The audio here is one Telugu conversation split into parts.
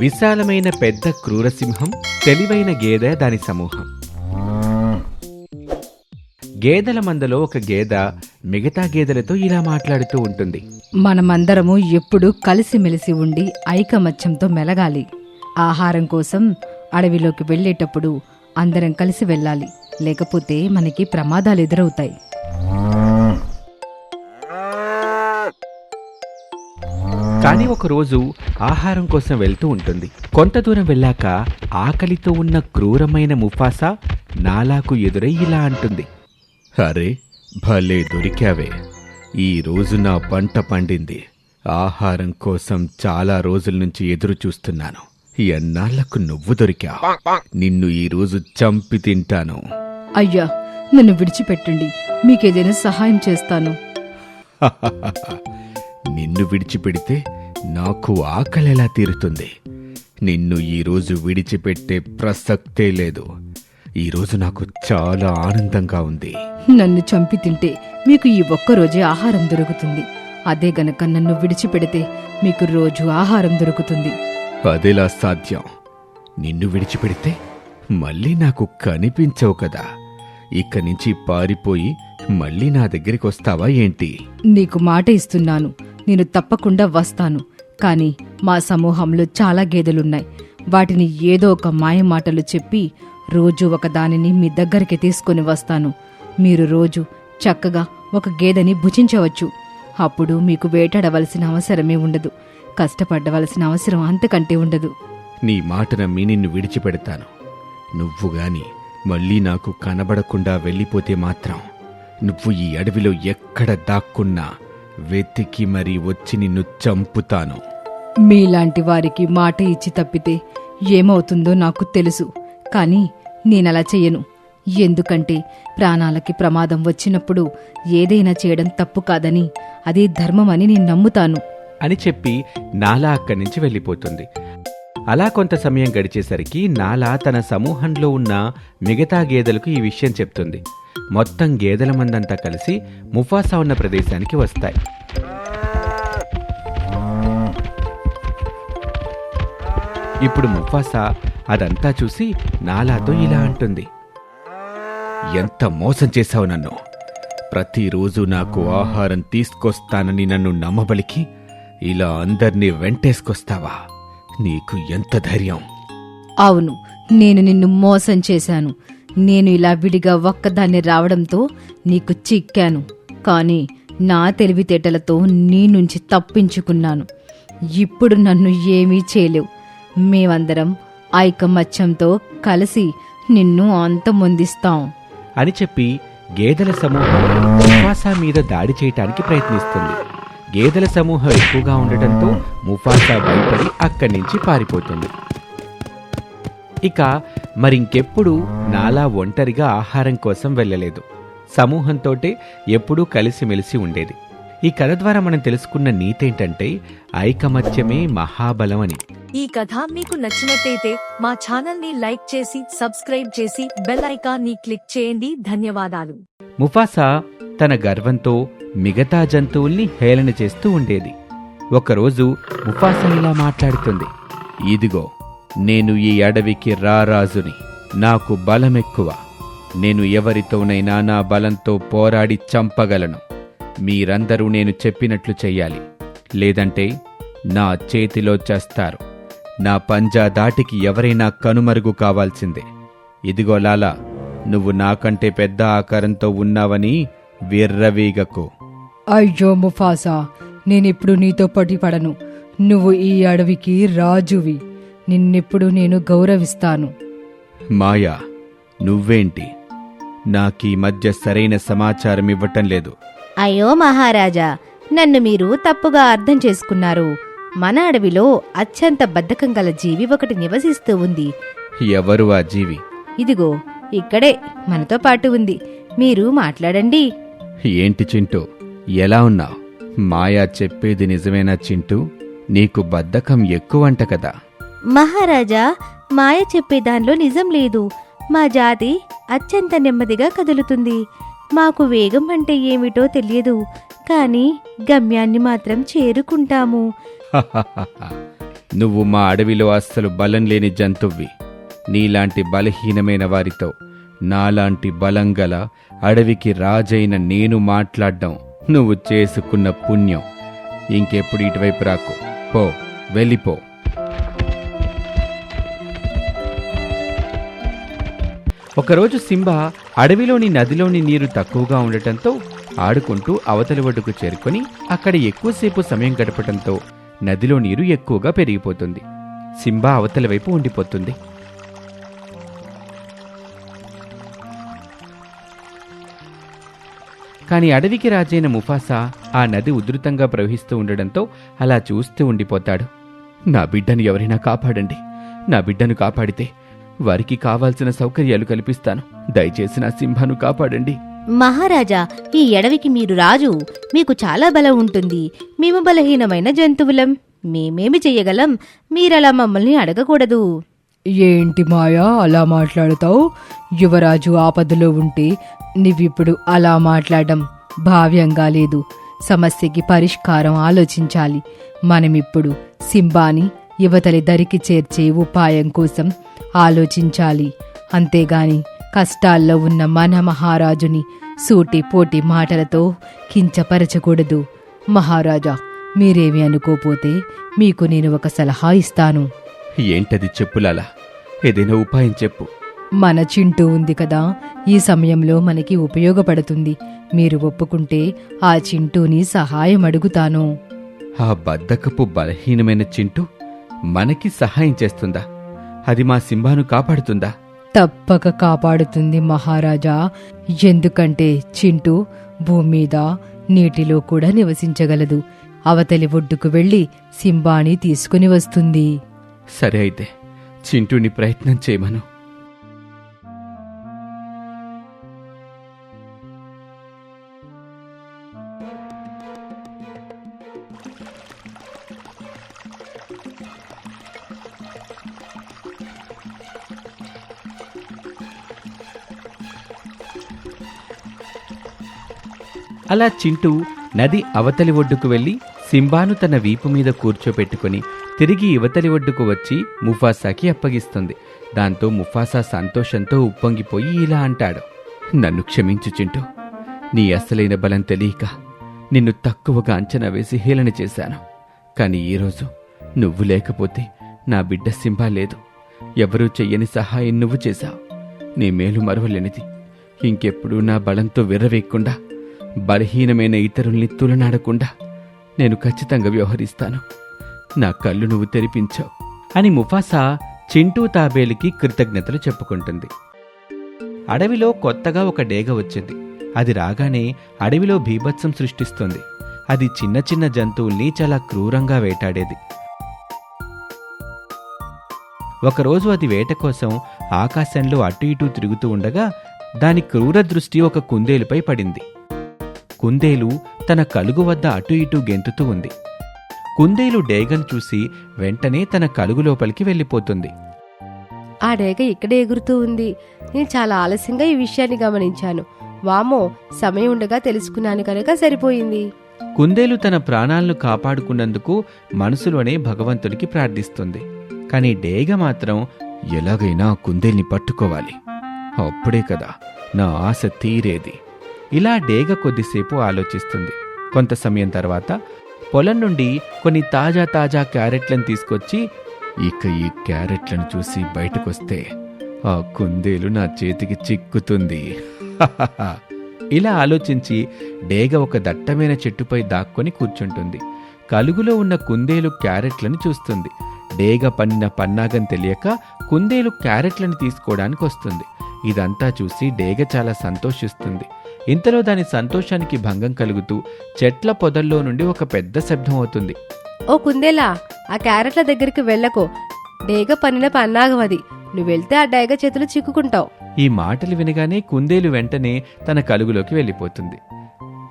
విశాలమైన పెద్ద క్రూరసింహం తెలివైన గేదె దాని సమూహం. గేదెల మందలో ఒక గేద మిగతా గేదెలతో ఇలా మాట్లాడుతూ ఉంటుంది. మనమందరము ఎప్పుడూ కలిసిమెలిసి ఉండి ఐకమత్యంతో మెలగాలి. ఆహారం కోసం అడవిలోకి వెళ్ళేటప్పుడు అందరం కలిసి వెళ్ళాలి. లేకపోతే మనకి ప్రమాదాలు ఎదురవుతాయి. కానీ ఒకరోజు ఆహారం కోసం వెళ్తూ ఉంటుంది. కొంత దూరం వెళ్ళాక ఆకలితో ఉన్న క్రూరమైన ముఫాసా నాలాకు ఎదురై ఇలా అంటుంది. అరే భలే దొరికావే. ఈ రోజు నా పంట పండింది. ఆహారం కోసం చాలా రోజుల నుంచి ఎదురు చూస్తున్నాను. ఎన్నాళ్ళకు నువ్వు దొరికా నిన్ను ఈ రోజు చంపి తింటాను. అయ్యా నన్ను విడిచిపెట్టండి. మీకేదైనా సహాయం చేస్తాను. నిన్ను విడిచిపెడితే నాకు ఆకలి ఎలా తీరుతుంది? నిన్ను ఈరోజు విడిచిపెట్టే ప్రసక్తే లేదు. ఈరోజు నాకు చాలా ఆనందంగా ఉంది. నన్ను చంపి తింటే మీకు ఈ ఒక్కరోజే ఆహారం దొరుకుతుంది. అదే గనక నన్ను విడిచిపెడితే మీకు రోజు ఆహారం దొరుకుతుంది. అదెలా సాధ్యం. నిన్ను విడిచిపెడితే మళ్ళీ నాకు కనిపించవు కదా. ఇక్క నుంచి పారిపోయి మళ్ళీ నా దగ్గరికి వస్తావా ఏంటి? నీకు మాట ఇస్తున్నాను. నేను తప్పకుండా వస్తాను. కానీ మా సమూహంలో చాలా గేదెలున్నాయి. వాటిని ఏదో ఒక మాయమాటలు చెప్పి రోజు ఒక దానిని మీ దగ్గరికి తీసుకొని వస్తాను. మీరు రోజు చక్కగా ఒక గేదెని భుజించవచ్చు. అప్పుడు మీకు వేటాడవలసిన అవసరమే ఉండదు. కష్టపడవలసిన అవసరం అంతకంటే ఉండదు. నీ మాట నమ్మి నిన్ను విడిచిపెడతాను. నువ్వు గాని మళ్ళీ నాకు కనబడకుండా వెళ్ళిపోతే మాత్రం నువ్వు ఈ అడవిలో ఎక్కడ దాక్కున్నా వెతికి మరీ వచ్చి నిన్ను చంపుతాను. మీలాంటి వారికి మాట ఇచ్చి తప్పితే ఏమవుతుందో నాకు తెలుసు కానీ నేనలా చెయ్యను. ఎందుకంటే ప్రాణాలకి ప్రమాదం వచ్చినప్పుడు ఏదైనా చేయడం తప్పు కాదని అదే ధర్మమని నేను నమ్ముతాను. అని చెప్పి నాలా అక్కడి నుంచి వెళ్ళిపోతుంది. అలా కొంత సమయం గడిచేసరికి నాలా తన సమూహంలో ఉన్న మిగతా గేదెలకు ఈ విషయం చెప్తుంది. మొత్తం గేదెల మందంతా కలిసి ముఫాసా ఉన్న ప్రదేశానికి వస్తాయి. ఇప్పుడు ముఫాసా అదంతా చూసి నాలాతో ఇలా అంటుంది. ఎంత మోసం చేశావు నన్ను. ప్రతిరోజు నాకు ఆహారం తీసుకొస్తానని నన్ను నమ్మబలికి ఇలా అందర్నీ వెంటేసుకొస్తావా? నీకు ఎంత ధైర్యం. అవును నేను నిన్ను మోసం చేశాను. నేను ఇలా విడిగా ఒక్కదాన్ని రావడంతో నీకు చిక్కాను. కానీ నా తెలివితేటలతో నీ నుంచి తప్పించుకున్నాను. ఇప్పుడు నన్ను ఏమీ చేయలేవు. మేమందరం ఐకమత్యంతో కలిసి నిన్ను అంతమొందిస్తాం. అని చెప్పి గేదెల సమూహం ముఫాసా మీద దాడి చేయటానికి ప్రయత్నిస్తుంది. గేదెల సమూహం ఎక్కువగా ఉండటంతో ముఫాసా భయపడి అక్కడి నుంచి పారిపోతుంది. ఇక మరింకెప్పుడు నాలా ఒంటరిగా ఆహారం కోసం వెళ్ళలేదు. సమూహంతోటే ఎప్పుడూ కలిసిమెలిసి ఉండేది. ఈ కథ ద్వారా మనం తెలుసుకున్న నీతేంటంటే ఐకమత్యమే మహాబలం అని ఈ కథ మీకు నచ్చినట్టయితే మా ఛానల్ని లైక్ చేసి సబ్స్క్రైబ్ చేసి బెల్ ఐకాన్ని క్లిక్ చేయండి. ధన్యవాదాలు. ముఫాసా తన గర్వంతో మిగతా జంతువుల్ని హేళన చేస్తూ ఉండేది. ఒకరోజు ముఫాసా ఇలా మాట్లాడుతుంది. ఇదిగో నేను ఈ అడవికి రారాజుని. నాకు బలమెక్కువ. నేను ఎవరితోనైనా నా బలంతో పోరాడి చంపగలను. మీరందరూ నేను చెప్పినట్లు చెయ్యాలి. లేదంటే నా చేతిలో చేస్తారు. నా పంజా దాటికి ఎవరైనా కనుమరుగు కావాల్సిందే. ఇదిగో లాలా నువ్వు నాకంటే పెద్ద ఆకారంతో ఉన్నావని విర్రవీగకు. అయ్యో ముఫాసా నేనిప్పుడు నీతో పోటీ పడను నువ్వు ఈ అడవికి రాజువి. నిన్నెప్పుడు నేను గౌరవిస్తాను. మాయా నువ్వేంటి? నాకీ మధ్య సరైన సమాచారం ఇవ్వటం లేదు. అయ్యో మహారాజా నన్ను మీరు తప్పుగా అర్థం చేసుకున్నారు. మన అడవిలో అత్యంత బద్ధకం గల జీవి ఒకటి నివసిస్తూ ఉంది. ఎవరు ఆ జీవి? ఇదిగో ఇక్కడే మనతో పాటు ఉంది. మీరు మాట్లాడండి. ఏంటి చింటూ? ఎలా ఉన్నావు? మాయా చెప్పేది నిజమేనా చింటూ? నీకు బద్ధకం ఎక్కువంట కదా. మహారాజా మాయ చెప్పే దానిలో నిజం లేదు. మా జాతి అత్యంత నెమ్మదిగా కదులుతుంది. మాకు వేగం అంటే ఏమిటో తెలియదు. కానీ గమ్యాన్ని మాత్రం చేరుకుంటాము. నువ్వు మా అడవిలో అస్సలు బలం లేని జంతువ్వి. నీలాంటి బలహీనమైన వారితో నాలాంటి బలం గల అడవికి రాజైన నేను మాట్లాడడం నువ్వు చేసుకున్న పుణ్యం. ఇంకెప్పుడు ఇటువైపు రాకు. పో వెళ్ళిపో. ఒకరోజు సింబ అడవిలోని నదిలోని నీరు తక్కువగా ఉండటంతో ఆడుకుంటూ అవతలి ఒడ్డుకు చేరుకొని అక్కడ ఎక్కువసేపు సమయం గడపటంతో నదిలో నీరు ఎక్కువగా పెరిగిపోతుంది. సింబ అవతలి వైపు ఉండిపోతుంది. కాని అడవికి రాజైన ముఫాసా ఆ నది ఉధృతంగా ప్రవహిస్తూ ఉండడంతో అలా చూస్తూ ఉండిపోతాడు. నా బిడ్డను ఎవరైనా కాపాడండి. నా బిడ్డను కాపాడితే వారికి కావాల్సిన సౌకర్యాలు కల్పిస్తాను. దయచేసి నా సింహాను కాపాడండి. మహారాజా ఈ అడవికి మీరు రాజు. మీకు చాలా బలం ఉంటుంది. మేము బలహీనమైన జంతువులం. మేమేమి చెయ్యగలం మీరలా మమ్మల్ని అడగకూడదు. ఏంటి మాయా అలా మాట్లాడతావు? యువరాజు ఆపదలో ఉంటే నీవిప్పుడు అలా మాట్లాడడం భావ్యంగా లేదు. సమస్యకి పరిష్కారం ఆలోచించాలి. మనమిప్పుడు సింబాని యువతలి దరికి చేర్చే ఉపాయం కోసం ఆలోచించాలి. అంతేగాని కష్టాల్లో ఉన్న మన మహారాజుని సూటి పోటి మాటలతో కించపరచకూడదు. మహారాజా మీరేమి అనుకోపోతే మీకు నేను ఒక సలహా ఇస్తాను. ఏంటది చెప్పులాలా ఏదైనా ఉపాయం చెప్పు. మన చింటూ ఉంది కదా ఈ సమయంలో మనకి ఉపయోగపడుతుంది. మీరు ఒప్పుకుంటే ఆ చింటూని సహాయం అడుగుతాను. ఆ బద్దకపు బలహీనమైన చింటూ మనకి సహాయం చేస్తుందా? అది మా సింబాను కాపాడుతుందా? తప్పక కాపాడుతుంది మహారాజా. ఎందుకంటే చింటూ భూమి మీద నీటిలో కూడా నివసించగలదు. అవతలి ఒడ్డుకు వెళ్ళి సింబాని తీసుకుని వస్తుంది. సరే అయితే చింటూని ప్రయత్నం చేయమను. అలా చింటూ నది అవతలి ఒడ్డుకు వెళ్ళి సింబాను తన వీపు మీద కూర్చోపెట్టుకుని తిరిగి యువతలి ఒడ్డుకు వచ్చి ముఫాసాకి అప్పగిస్తుంది. దాంతో ముఫాసా సంతోషంతో ఉప్పొంగిపోయి ఇలా అంటాడు. నన్ను క్షమించు చింటూ. నీ అసలైన బలం తెలియక నిన్ను తక్కువగా అంచనా వేసి హేళన చేశాను. కాని ఈరోజు నువ్వు లేకపోతే నా బిడ్డ సింబా లేదు. ఎవరూ చెయ్యని సహాయం నువ్వు చేశావు. నీ మేలు మరవలేనిది. ఇంకెప్పుడు నా బలంతో విర్రవేయకుండా బలహీనమైన ఇతరుల్ని తులనాడకుండా నేను ఖచ్చితంగా వ్యవహరిస్తాను. నా కళ్ళు నువ్వు తెరిపించావు అని ముఫాసా చింటూ తాబేలుకి కృతజ్ఞతలు చెప్పుకుంటుంది. అడవిలో కొత్తగా ఒక డేగ వచ్చింది. అది రాగానే అడవిలో భీభత్సం సృష్టిస్తుంది. అది చిన్న చిన్న జంతువుల్ని చాలా క్రూరంగా వేటాడేది. ఒకరోజు అది వేట కోసం ఆకాశంలో అటు ఇటు తిరుగుతూ ఉండగా దాని క్రూర దృష్టి ఒక కుందేలుపై పడింది. కుందేలు తన కలుగు వద్ద అటు ఇటు గెంతుతూ ఉంది. కుందేలు డేగను చూసి వెంటనే తన కలుగు లోపలికి వెళ్ళిపోతుంది. ఆ డేగ ఇక్కడే ఎగురుతూ ఉంది. నేను చాలా ఆలస్యంగా ఈ విషయాన్ని గమనించాను. వామో సమయం ఉండగా తెలుసుకున్నాను కనుక సరిపోయింది. కుందేలు తన ప్రాణాలను కాపాడుకున్నందుకు మనసులోనే భగవంతుడికి ప్రార్థిస్తుంది. కాని డేగ మాత్రం ఎలాగైనా కుందేల్ని పట్టుకోవాలి. అప్పుడే కదా నా ఆశ తీరేది. ఇలా డేగ కొద్దిసేపు ఆలోచిస్తుంది. కొంత సమయం తర్వాత పొలం నుండి కొన్ని తాజా తాజా క్యారెట్లను తీసుకొచ్చి ఇక ఈ క్యారెట్లను చూసి బయటకొస్తే ఆ కుందేలు నా చేతికి చిక్కుతుంది. ఇలా ఆలోచించి డేగ ఒక దట్టమైన చెట్టుపై దాక్కొని కూర్చుంటుంది. కలుగులో ఉన్న కుందేలు క్యారెట్లను చూస్తుంది. డేగ పన్నిన పన్నాగం తెలియక కుందేలు క్యారెట్లను తీసుకోవడానికి వస్తుంది ఇదంతా చూసి డేగ చాలా సంతోషిస్తుంది. ఇంతలో దాని సంతోషానికి భంగం కలుగుతూ చెట్ల పొదల్లో నుండి ఒక పెద్ద శబ్దం అవుతుంది. ఓ కుందేలా ఆ క్యారెట్ల దగ్గరికి వెళ్ళకో. డేగ పనిన పన్నాగం అది. నువ్వు వెళ్తే ఆ డేగ చేతులు చిక్కుకుంటావు. ఈ మాటలు వినగానే కుందేలు వెంటనే తన కలుగులోకి వెళ్ళిపోతుంది.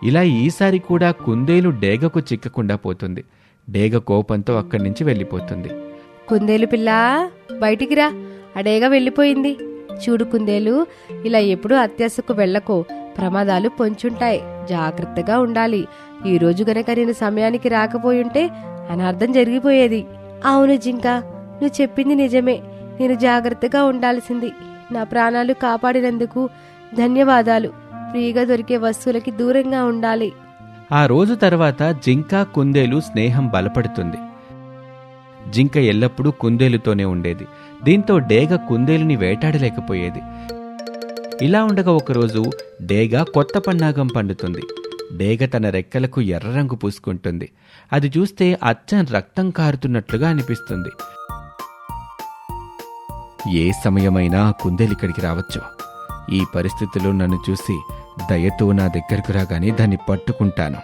ఇలా ఈసారి కూడా కుందేలు డేగకు చిక్కకుండా పోతుంది. డేగ కోపంతో అక్కడి నుంచి వెళ్ళిపోతుంది. కుందేలు పిల్ల బయటికి రా. ఆ డేగ వెళ్ళిపోయింది. చూడు కుందేలు ఇలా ఎప్పుడు అత్యాశకు వెళ్ళకో. ప్రమాదాలు పొంచుంటాయి. జాగ్రత్తగా ఉండాలి. ఈ రోజు గనక నేను సమయానికి రాకపోయుంటే అనర్థం జరిగిపోయేది. అవును జింక నువ్వు చెప్పింది నిజమే. నేను జాగ్రత్తగా ఉండాల్సింది. నా ప్రాణాలు కాపాడినందుకు ధన్యవాదాలు. ఫ్రీగా దొరికే వస్తువులకి దూరంగా ఉండాలి. ఆ రోజు తర్వాత జింక కుందేలు స్నేహం బలపడుతుంది. జింక ఎల్లప్పుడూ కుందేలుతోనే ఉండేది. దీంతో డేగ కుందేలుని వేటాడలేకపోయేది. ఇలా ఉండగా ఒకరోజు డేగ కొత్త పన్నాగం పండుతుంది. డేగ తన రెక్కలకు ఎర్ర రంగు పూసుకుంటుంది. అది చూస్తే అచ్చం రక్తం కారుతున్నట్లుగా అనిపిస్తుంది. ఏ సమయమైనా కుందేలు ఇక్కడికి రావచ్చు. ఈ పరిస్థితిలో నన్ను చూసి దయతో నా దగ్గరకు రాగానే దాన్ని పట్టుకుంటాను.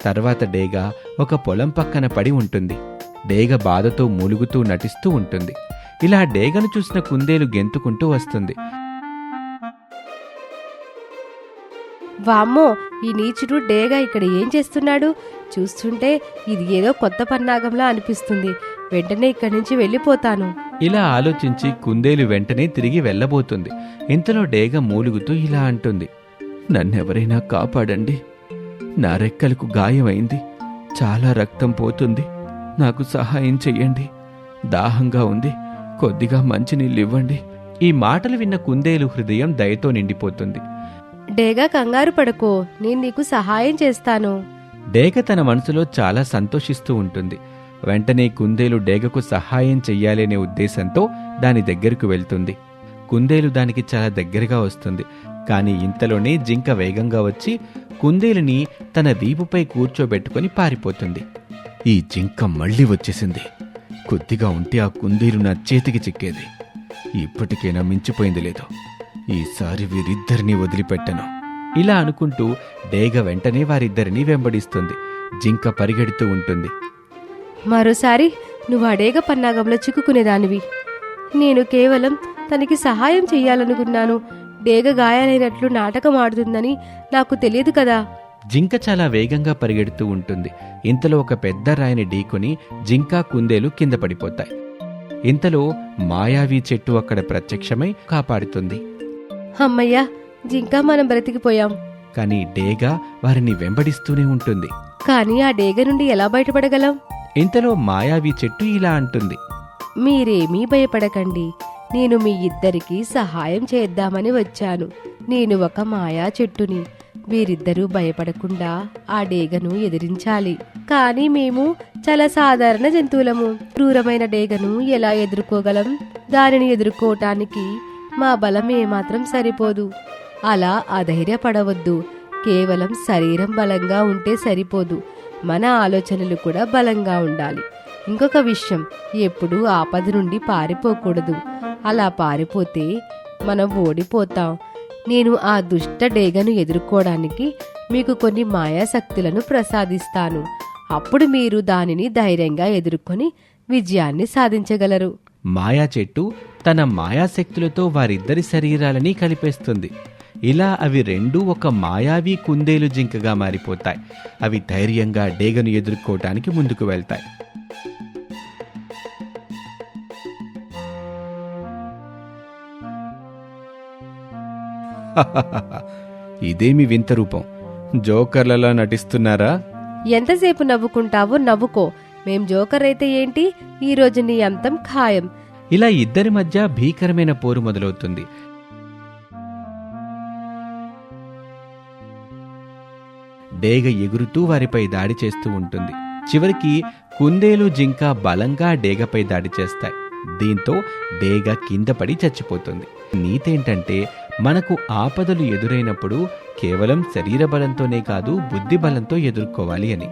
తర్వాత డేగ ఒక పొలం పక్కన పడి ఉంటుంది. డేగ బాధతో మూలుగుతూ నటిస్తూ ఉంటుంది. ఇలా డేగను చూసిన కుందేలు గెంతుకుంటూ వస్తుంది. వామ్మో ఈ నీచుడు డేగా ఇక్కడ ఏం చేస్తున్నాడు? చూస్తుంటే ఇది ఏదో కొత్త పన్నాగంలా అనిపిస్తుంది. వెంటనే ఇక్కడి నుంచి వెళ్ళిపోతాను. ఇలా ఆలోచించి కుందేలు వెంటనే తిరిగి వెళ్ళబోతుంది. ఇంతలో డేగ మూలుగుతూ ఇలా అంటుంది. నన్నెవరైనా కాపాడండి. నా రెక్కలకు గాయమైంది. చాలా రక్తం పోతుంది. నాకు సహాయం చెయ్యండి. దాహంగా ఉంది. కొద్దిగా మంచినీళ్ళు ఇవ్వండి ఈ మాటలు విన్న కుందేలు హృదయం దయతో నిండిపోతుంది. డేగా కంగారు పడకో నేను నీకు సహాయం చేస్తాను. డేగ తన మనసులో చాలా సంతోషిస్తూ ఉంటుంది. వెంటనే కుందేలు డేగకు సహాయం చెయ్యాలనే ఉద్దేశంతో దాని దగ్గరకు వెళ్తుంది. కుందేలు దానికి చాలా దగ్గరగా వస్తుంది. కానీ ఇంతలోనే జింక వేగంగా వచ్చి కుందేలుని తన వీపుపై కూర్చోబెట్టుకొని పారిపోతుంది. ఈ జింక మళ్ళీ వచ్చేసింది. కొద్దిగా ఉంటే ఆ కుందేలు నా చేతికి చిక్కేది. ఇప్పటికైనా మించిపోయింది లేదు. ఈసారి వీరిద్దరినీ వదిలిపెట్టను. ఇలా అనుకుంటూ డేగ వెంటనే వారిద్దరినీ వెంబడిస్తుంది. జింక పరిగెడుతూ ఉంటుంది. మరోసారి నువ్వు అడేగ పన్నాగంలో చిక్కుకునేదానివి. నేను కేవలం తనకి సహాయం చెయ్యాలనుకున్నాను. డేగ గాయాలైనట్లు నాటకం ఆడుతుందని నాకు తెలియదు కదా. జింక చాలా వేగంగా పరిగెడుతూ ఉంటుంది. ఇంతలో ఒక పెద్ద రాయిని ఢీకొని జింక కుందేలు కింద పడిపోతాయి. ఇంతలో మాయావి చెట్టు అక్కడ ప్రత్యక్షమై కాపాడుతుంది. అమ్మయ్యా జింకా మనం బ్రతికిపోయాం. కానీ డేగ వారిని వెంబడిస్తూనే ఉంటుంది. కానీ ఆ డేగ నుండి ఎలా బయటపడగలం? ఇంతలో మాయావి చెట్టు ఇలా అంటుంది. మీరేమీ భయపడకండి. నేను మీ ఇద్దరికి సహాయం చేద్దామని వచ్చాను. నేను ఒక మాయా చెట్టుని. వీరిద్దరూ భయపడకుండా ఆ డేగను ఎదిరించాలి. కానీ మేము చాలా సాధారణ జంతువులము. క్రూరమైన డేగను ఎలా ఎదుర్కోగలం? దానిని ఎదుర్కోవటానికి మా బలం ఏమాత్రం సరిపోదు. అలా అధైర్యపడవద్దు. కేవలం శరీరం బలంగా ఉంటే సరిపోదు. మన ఆలోచనలు కూడా బలంగా ఉండాలి. ఇంకొక విషయం ఎప్పుడూ ఆపద నుండి పారిపోకూడదు. అలా పారిపోతే మనం ఓడిపోతాం. నేను ఆ దుష్ట డేగను ఎదుర్కోవడానికి మీకు కొన్ని మాయాశక్తులను ప్రసాదిస్తాను. అప్పుడు మీరు దానిని ధైర్యంగా ఎదుర్కొని విజయాన్ని సాధించగలరు. మాయా చెట్టు తన మాయాశక్తులతో వారిద్దరి శరీరాలని కలిపేస్తుంది. ఇలా అవి రెండూ ఒక మాయావి కుందేలు జింకగా మారిపోతాయి. అవి ధైర్యంగా డేగను ఎదుర్కోవటానికి ముందుకు వెళ్తాయి. ఇదేమి వింత రూపం. జోకర్లలా నటిస్తున్నారా? ఎంతసేపు నవ్వుకుంటావో నవ్వుకో. మేం జోకర్ అయితే ఏంటి? ఈ నీ అంతం ఖాయం. ఇలా ఇద్దరి మధ్య భీకరమైన పోరు మొదలవుతుంది. డేగ ఎగురుతూ వారిపై దాడి చేస్తూ ఉంటుంది. చివరికి కుందేలు జింక బలంగా డేగపై దాడి చేస్తాయి. దీంతో డేగ కింద పడి చచ్చిపోతుంది. నీతేంటంటే మనకు ఆపదలు ఎదురైనప్పుడు కేవలం శరీర బలంతోనే కాదు బుద్ధి బలంతో ఎదుర్కోవాలి అని.